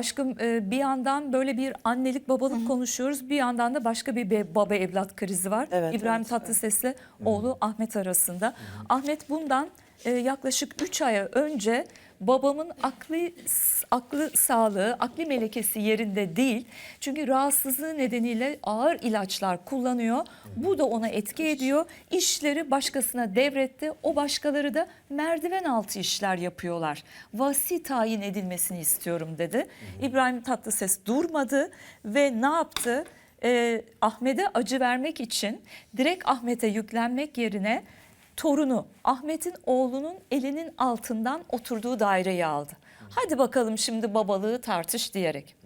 Aşkım e, bir yandan böyle bir annelik babalık konuşuyoruz. Bir yandan da başka bir baba evlat krizi var. Evet, İbrahim evet, Tatlıses'le oğlu Ahmet arasında. Ahmet bundan e, yaklaşık 3 ay önce babamın aklı aklı sağlığı, akli melekesi yerinde değil. Çünkü rahatsızlığı nedeniyle ağır ilaçlar kullanıyor. Bu da ona etki ediyor. İşleri başkasına devretti. O başkaları da merdiven altı işler yapıyorlar. Vasi tayin edilmesini istiyorum dedi. İbrahim Tatlıses durmadı ve ne yaptı? Ee, Ahmet'e acı vermek için direkt Ahmet'e yüklenmek yerine torunu Ahmet'in oğlunun elinin altından oturduğu daireyi aldı. Hadi bakalım şimdi babalığı tartış diyerek.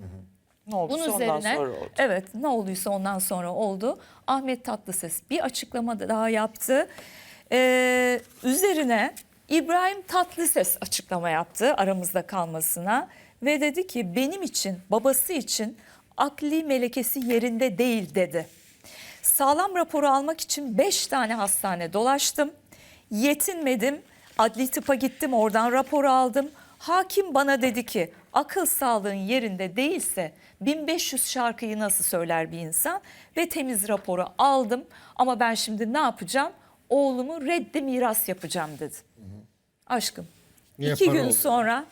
Ne olduysa Bunun ondan üzerine sonra oldu. evet ne olduysa ondan sonra oldu. Ahmet Tatlıses bir açıklama daha yaptı. Ee, üzerine İbrahim Tatlıses açıklama yaptı aramızda kalmasına ve dedi ki benim için babası için akli melekesi yerinde değil dedi. Sağlam raporu almak için 5 tane hastane dolaştım. Yetinmedim. Adli tıpa gittim oradan raporu aldım. Hakim bana dedi ki akıl sağlığın yerinde değilse 1500 şarkıyı nasıl söyler bir insan? Ve temiz raporu aldım ama ben şimdi ne yapacağım? Oğlumu reddi miras yapacağım dedi. Aşkım. Niye iki gün oldu? sonra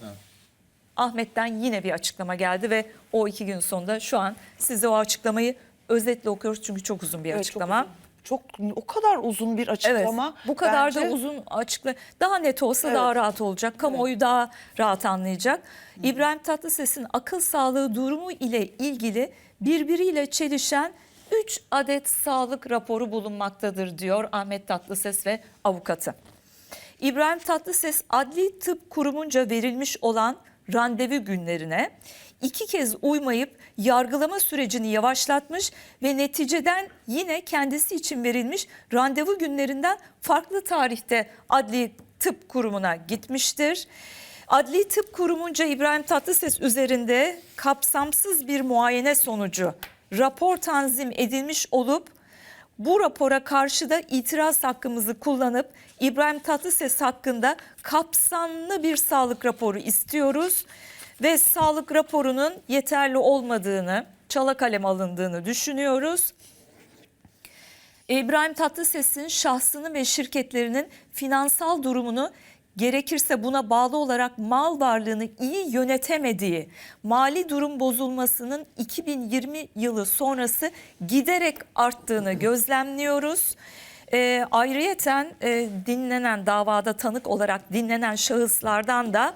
Ahmet'ten yine bir açıklama geldi ve o iki gün sonunda şu an size o açıklamayı özetle okuyoruz çünkü çok uzun bir Evet, açıklama. Çok, o kadar uzun bir Evet. açıklama. Bu kadar Bence- da uzun açıkla. Daha net olsa Evet. daha rahat olacak. Kamuoyu daha rahat anlayacak. İbrahim Tatlıses'in akıl sağlığı durumu ile ilgili birbiriyle çelişen 3 adet sağlık raporu bulunmaktadır diyor Ahmet Tatlıses ve avukatı. İbrahim Tatlıses Adli Tıp Kurumunca verilmiş olan randevu günlerine iki kez uymayıp yargılama sürecini yavaşlatmış ve neticeden yine kendisi için verilmiş randevu günlerinden farklı tarihte Adli Tıp Kurumu'na gitmiştir. Adli Tıp Kurumunca İbrahim Tatlıses üzerinde kapsamsız bir muayene sonucu rapor tanzim edilmiş olup bu rapora karşı da itiraz hakkımızı kullanıp İbrahim Tatlıses hakkında kapsamlı bir sağlık raporu istiyoruz ve sağlık raporunun yeterli olmadığını, çala kalem alındığını düşünüyoruz. İbrahim Tatlıses'in şahsını ve şirketlerinin finansal durumunu gerekirse buna bağlı olarak mal varlığını iyi yönetemediği, mali durum bozulmasının 2020 yılı sonrası giderek arttığını gözlemliyoruz. Ee, ayrıyeten e, dinlenen davada tanık olarak dinlenen şahıslardan da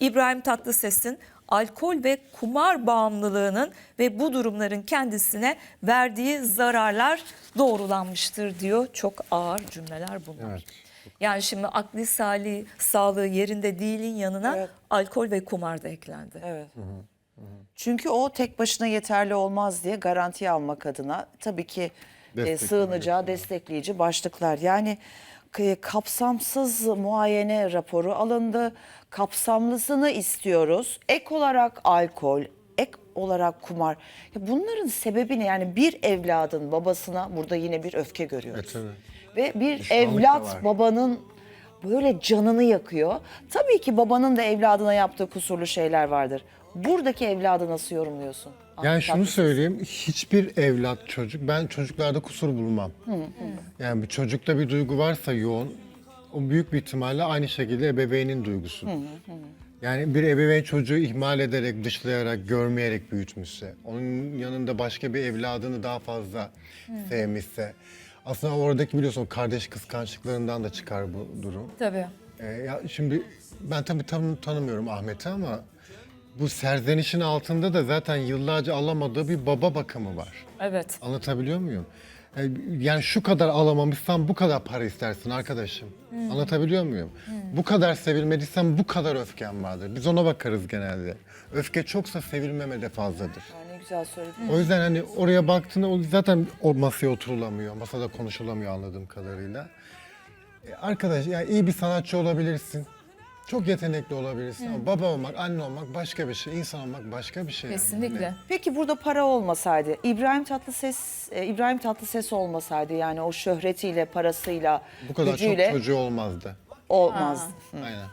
İbrahim Tatlıses'in alkol ve kumar bağımlılığının ve bu durumların kendisine verdiği zararlar doğrulanmıştır diyor. Çok ağır cümleler bunlar. Evet. Yani şimdi akli sali, sağlığı yerinde değilin yanına Evet. alkol ve kumar da eklendi. Evet. Çünkü o tek başına yeterli olmaz diye garantiye almak adına tabii ki e, Desteklemek sığınacağı destekleyici başlıklar. Yani k- kapsamsız muayene raporu alındı. Kapsamlısını istiyoruz. Ek olarak alkol, olarak kumar. Ya bunların sebebi ne? Yani bir evladın babasına burada yine bir öfke görüyoruz. Evet, Ve bir Düşmanlık evlat babanın böyle canını yakıyor. Tabii ki babanın da evladına yaptığı kusurlu şeyler vardır. Buradaki evladı nasıl yorumluyorsun? Yani şunu Tatlıses. söyleyeyim, hiçbir evlat çocuk, ben çocuklarda kusur bulmam. Yani bir çocukta bir duygu varsa yoğun, o büyük bir ihtimalle aynı şekilde ebeveynin duygusu. Yani bir ebeveyn çocuğu ihmal ederek, dışlayarak, görmeyerek büyütmüşse, onun yanında başka bir evladını daha fazla sevmişse, aslında oradaki biliyorsun o kardeş kıskançlıklarından da çıkar bu durum. Tabii. Ee, ya şimdi ben tabii tam tanımıyorum Ahmet'i ama bu serzenişin altında da zaten yıllarca alamadığı bir baba bakımı var. Evet. Anlatabiliyor muyum? Yani şu kadar alamamışsan bu kadar para istersin arkadaşım. Anlatabiliyor muyum? Bu kadar sevilmediysen bu kadar öfken vardır. Biz ona bakarız genelde. Öfke çoksa sevilmeme de fazladır. Ya Ne güzel söyledin. O yüzden hani oraya baktığında zaten o masaya oturulamıyor. Masada konuşulamıyor anladığım kadarıyla. E, Arkadaş yani iyi bir sanatçı olabilirsin. Çok yetenekli olabilirsin ama baba olmak, anne olmak başka bir şey, insan olmak başka bir şey. yani. Kesinlikle. Peki burada para olmasaydı, İbrahim Tatlıses, e, İbrahim Tatlıses olmasaydı yani o şöhretiyle, parasıyla, Bu kadar gücüyle çok çocuğu olmazdı. olmaz. Aynen.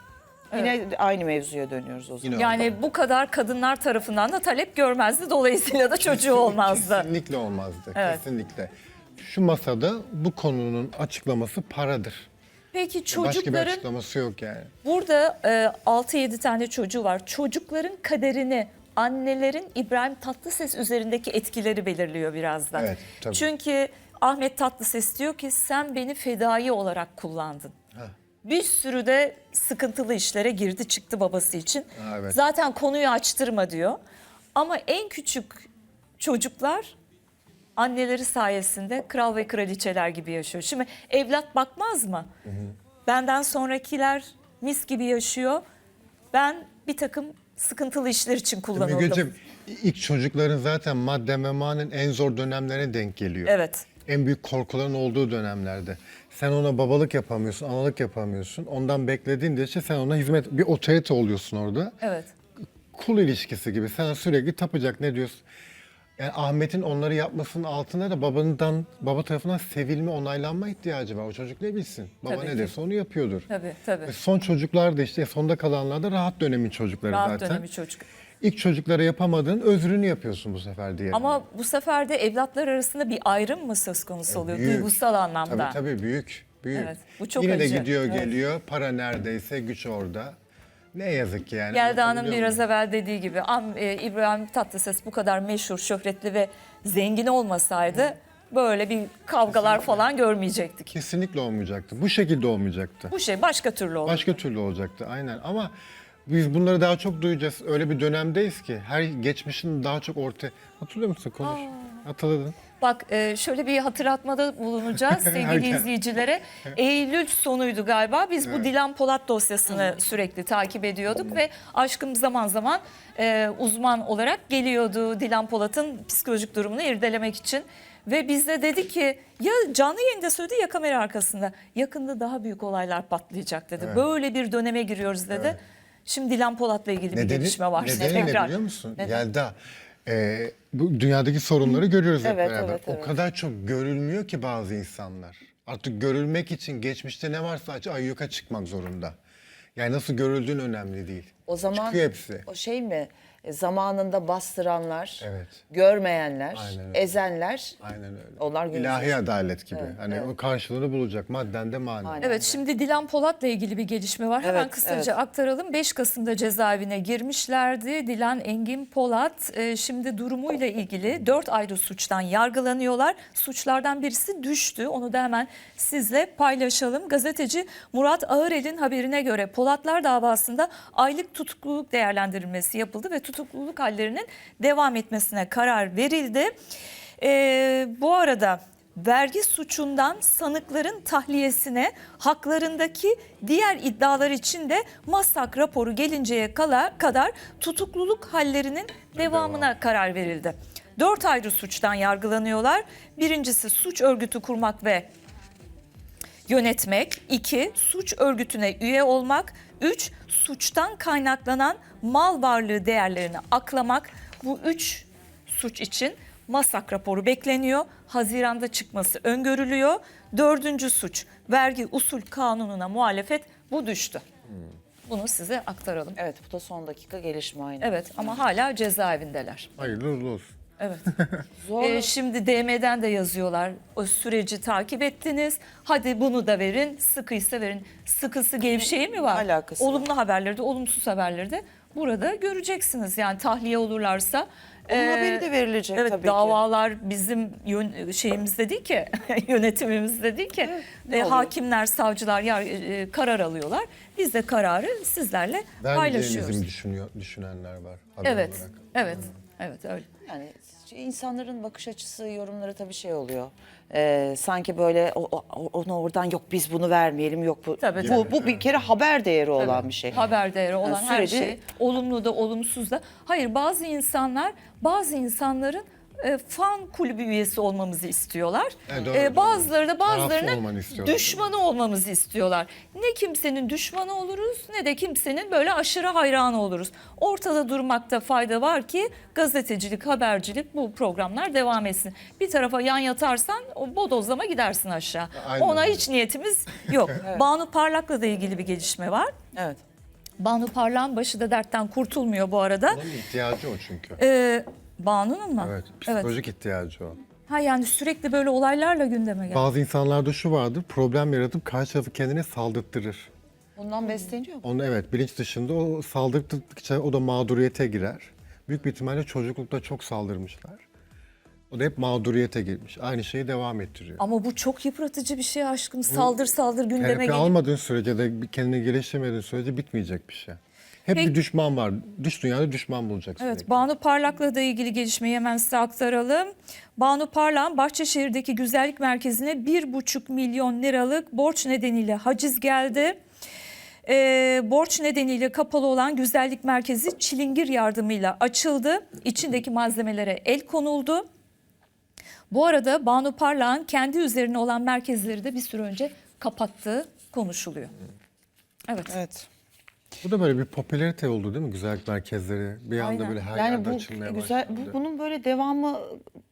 Yine aynı mevzuya dönüyoruz o zaman. Yine Yani bu kadar kadınlar tarafından da talep görmezdi. Dolayısıyla da çocuğu olmazdı. Kesinlikle olmazdı. Evet. Kesinlikle. Şu masada bu konunun açıklaması paradır. Peki Başka bir çocukların açıklaması yok yani. burada e, 6-7 tane çocuğu var. Çocukların kaderini annelerin İbrahim Tatlıses üzerindeki etkileri belirliyor birazdan. Evet, tabii. Çünkü Ahmet Tatlıses diyor ki sen beni fedai olarak kullandın. Bir sürü de sıkıntılı işlere girdi çıktı babası için. Ha, evet. Zaten konuyu açtırma diyor. Ama en küçük çocuklar anneleri sayesinde kral ve kraliçeler gibi yaşıyor. Şimdi evlat bakmaz mı? Benden sonrakiler mis gibi yaşıyor. Ben bir takım sıkıntılı işler için kullanıldım. Mügeciğim ilk çocukların zaten madde memanın en zor dönemlerine denk geliyor. Evet. En büyük korkuların olduğu dönemlerde. Sen ona babalık yapamıyorsun, analık yapamıyorsun. Ondan beklediğin de işte sen ona hizmet, bir otorite oluyorsun orada. Evet. Kul ilişkisi gibi sana sürekli tapacak ne diyorsun? Yani Ahmet'in onları yapmasının altında da babandan, baba tarafından sevilme, onaylanma ihtiyacı var. O çocuk ne bilsin? Baba Tabii ne ki. derse onu yapıyordur. Tabii tabii. Ve son çocuklar da işte sonda kalanlar da rahat dönemin çocukları Rahat zaten. dönemi çocuk. İlk çocuklara yapamadığın özrünü yapıyorsun bu sefer diye. Ama bu sefer de evlatlar arasında bir ayrım mı söz konusu oluyor Büyük. duygusal anlamda? Tabii tabii büyük. büyük. Evet, bu çok Yine acı. de gidiyor Evet. geliyor. Para neredeyse güç orada. Ne yazık ki yani. Yelda Hanım biraz evvel dediği gibi Am- e, İbrahim Tatlıses bu kadar meşhur, şöhretli ve zengin olmasaydı böyle bir kavgalar falan görmeyecektik. Kesinlikle olmayacaktı. Bu şekilde olmayacaktı. Bu şey başka türlü oldu. Başka türlü olacaktı aynen ama biz bunları daha çok duyacağız. Öyle bir dönemdeyiz ki her geçmişin daha çok ortaya... Hatırlıyor musun? Konuş. Hatırladın. Bak e, şöyle bir hatırlatmada bulunacağız sevgili izleyicilere. Eylül sonuydu galiba. Biz bu Dilan Polat dosyasını sürekli takip ediyorduk ve aşkım zaman zaman e, uzman olarak geliyordu Dilan Polat'ın psikolojik durumunu irdelemek için. Ve biz de dedi ki ya canlı yayında söyledi ya kamera arkasında yakında daha büyük olaylar patlayacak dedi. Böyle bir döneme giriyoruz dedi. Şimdi Dilan Polat'la ilgili bir gelişme var. nedeni ne Tekrar. biliyor musun? Yelda, e, bu dünyadaki sorunları görüyoruz hep Evet, beraber. evet, O evet. kadar çok görülmüyor ki bazı insanlar. Artık görülmek için geçmişte ne varsa aç ayyuka çıkmak zorunda. Yani nasıl görüldüğün önemli değil. O zaman Çıkıyor hepsi. o şey mi? E, Zamanında bastıranlar, Evet. görmeyenler, ezenler. Aynen öyle. Onlar İlahi adalet gibi. hani o karşılığını bulacak madden de manen. Aynen. Evet şimdi Dilan Polat'la ilgili bir gelişme var. Hemen Evet, kısaca aktaralım. 5 Kasım'da cezaevine girmişlerdi. Dilan Engin Polat e, şimdi durumuyla ilgili 4 ayrı suçtan yargılanıyorlar. Suçlardan birisi düştü. Onu da hemen sizle paylaşalım. Gazeteci Murat Ağırel'in haberine göre Polatlar davasında aylık tutukluluk değerlendirilmesi yapıldı ve tutukluluk hallerinin devam etmesine karar verildi. E, bu arada vergi suçundan sanıkların tahliyesine haklarındaki diğer iddialar için de masak raporu gelinceye kadar tutukluluk hallerinin devamına karar verildi. Dört ayrı suçtan yargılanıyorlar. Birincisi suç örgütü kurmak ve yönetmek, 2 suç örgütüne üye olmak, 3 suçtan kaynaklanan mal varlığı değerlerini aklamak. Bu üç suç için masak raporu bekleniyor. Haziranda çıkması öngörülüyor. Dördüncü suç vergi usul kanununa muhalefet bu düştü. Bunu size aktaralım. Evet bu da son dakika gelişme aynı. Evet ama hala cezaevindeler. Hayırlı uğurlu olsun. Evet. Zor. Ee, şimdi DM'den de yazıyorlar. O süreci takip ettiniz. Hadi bunu da verin. Sıkıysa verin. Sıkısı gevşeği mi var? Alakası Olumlu haberleri de olumsuz haberleri de burada göreceksiniz. Yani tahliye olurlarsa. Onun e, haberi de verilecek evet, tabii ki. davalar bizim yön, şeyimizde değil ki, yönetimimizde değil ki. ne E, hakimler, savcılar yar, e, karar alıyorlar. Biz de kararı sizlerle paylaşıyoruz. Vermeyeceğimizi mi düşünüyor, düşünenler var haber Evet, olarak. evet, evet öyle. Yani insanların bakış açısı, yorumları tabii şey oluyor. Ee, sanki böyle o, o- onu oradan yok biz bunu vermeyelim yok bu. Tabii, bu, tabii. bu bir kere haber değeri olan bir şey. Haber değeri olan Yani her süreci- şey olumlu da olumsuz da. Hayır bazı insanlar bazı insanların e, fan kulübü üyesi olmamızı istiyorlar. Evet, doğru, E, doğru. bazıları da bazılarının düşmanı olmamızı istiyorlar. Ne kimsenin düşmanı oluruz ne de kimsenin böyle aşırı hayranı oluruz. Ortada durmakta fayda var ki gazetecilik, habercilik bu programlar devam etsin. Bir tarafa yan yatarsan o bodozlama gidersin aşağı. Aynen Ona öyle. hiç niyetimiz yok. Banu Parlak'la da ilgili bir gelişme var. Evet. Banu Parlak'ın başı da dertten kurtulmuyor bu arada. Onun ihtiyacı o çünkü. Ee, Banu'nun mu? Evet, psikolojik ihtiyacı o. Ha yani sürekli böyle olaylarla gündeme gel. Bazı insanlarda şu vardır, problem yaratıp karşı tarafı kendine saldırttırır. Ondan besleniyor mu? Onu evet bilinç dışında o saldırdıkça o da mağduriyete girer. Büyük bir ihtimalle çocuklukta çok saldırmışlar. O da hep mağduriyete girmiş. Aynı şeyi devam ettiriyor. Ama bu çok yıpratıcı bir şey aşkım. Saldır saldır gündeme Terapi gelip. almadığın sürece de kendini geliştirmediğin sürece bitmeyecek bir şey. Hep Peki- bir düşman var. Dış dünyada düşman bulacaksın. Evet, sürekli. Banu Parlak'la da ilgili gelişmeyi hemen size aktaralım. Banu Parlak, Bahçeşehir'deki güzellik merkezine 1,5 milyon liralık borç nedeniyle haciz geldi. Ee, borç nedeniyle kapalı olan güzellik merkezi çilingir yardımıyla açıldı. İçindeki malzemelere el konuldu. Bu arada Banu Parlak'ın kendi üzerine olan merkezleri de bir süre önce kapattığı konuşuluyor. Evet. Evet. Bu da böyle bir popülarite oldu değil mi? Güzellik merkezleri. Bir anda Aynen. böyle her Yani yerde bu açılmaya güzel başladı. bu, bunun böyle devamı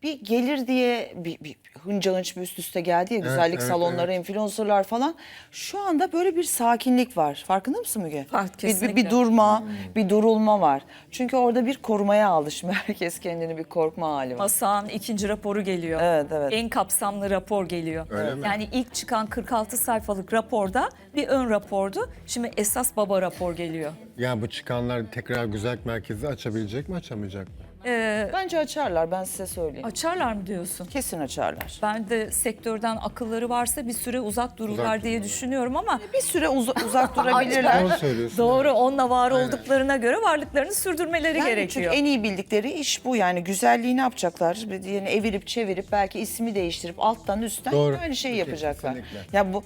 bir gelir diye bir, bir hınca hınç bir üst üste geldi ya güzellik evet, salonları, evet. influencerlar falan. Şu anda böyle bir sakinlik var. Farkında mısın Müge? Var, Bir- bir, bir durma, bir durulma var. Çünkü orada bir korumaya alışmış. Herkes kendini bir korkma hali var. Masa'nın ikinci raporu geliyor. Evet, evet. En kapsamlı rapor geliyor. Öyle mi? Yani ilk çıkan 46 sayfalık raporda bir ön rapordu. Şimdi esas baba rapor geliyor. Yani bu çıkanlar tekrar güzellik merkezi açabilecek mi açamayacak mı? Ee, Bence açarlar ben size söyleyeyim. açarlar mı diyorsun? Kesin açarlar. Ben de sektörden akılları varsa bir süre uzak dururlar Uzak diye düşünüyorum ama Bir süre uza- uzak durabilirler. Doğru söylüyorsun. doğru onunla var Aynen. olduklarına göre varlıklarını sürdürmeleri Yani gerekiyor. Çünkü en iyi bildikleri iş bu yani güzelliği ne yapacaklar? Yani evirip çevirip belki ismi değiştirip alttan üstten Doğru. aynı şeyi yapacaklar. Kesinlikle. Ya bu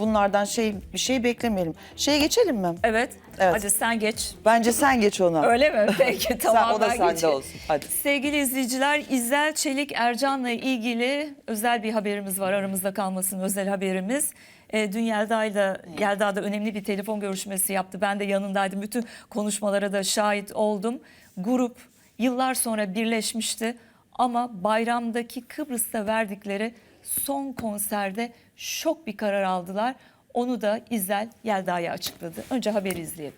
bunlardan şey bir şey beklemeyelim. Şeye geçelim mi? Evet. Evet. Hadi sen geç. Bence sen geç ona. Öyle mi? Peki tamam o da ben sende geçeyim. olsun. Hadi. Sevgili izleyiciler İzel Çelik Ercan'la ilgili özel bir haberimiz var. Aramızda kalmasın özel haberimiz. E, dün Yelda'yla Yelda da önemli bir telefon görüşmesi yaptı. Ben de yanındaydım. Bütün konuşmalara da şahit oldum. Grup yıllar sonra birleşmişti. Ama bayramdaki Kıbrıs'ta verdikleri son konserde şok bir karar aldılar. Onu da İzel Yelda'ya açıkladı. Önce haberi izleyelim.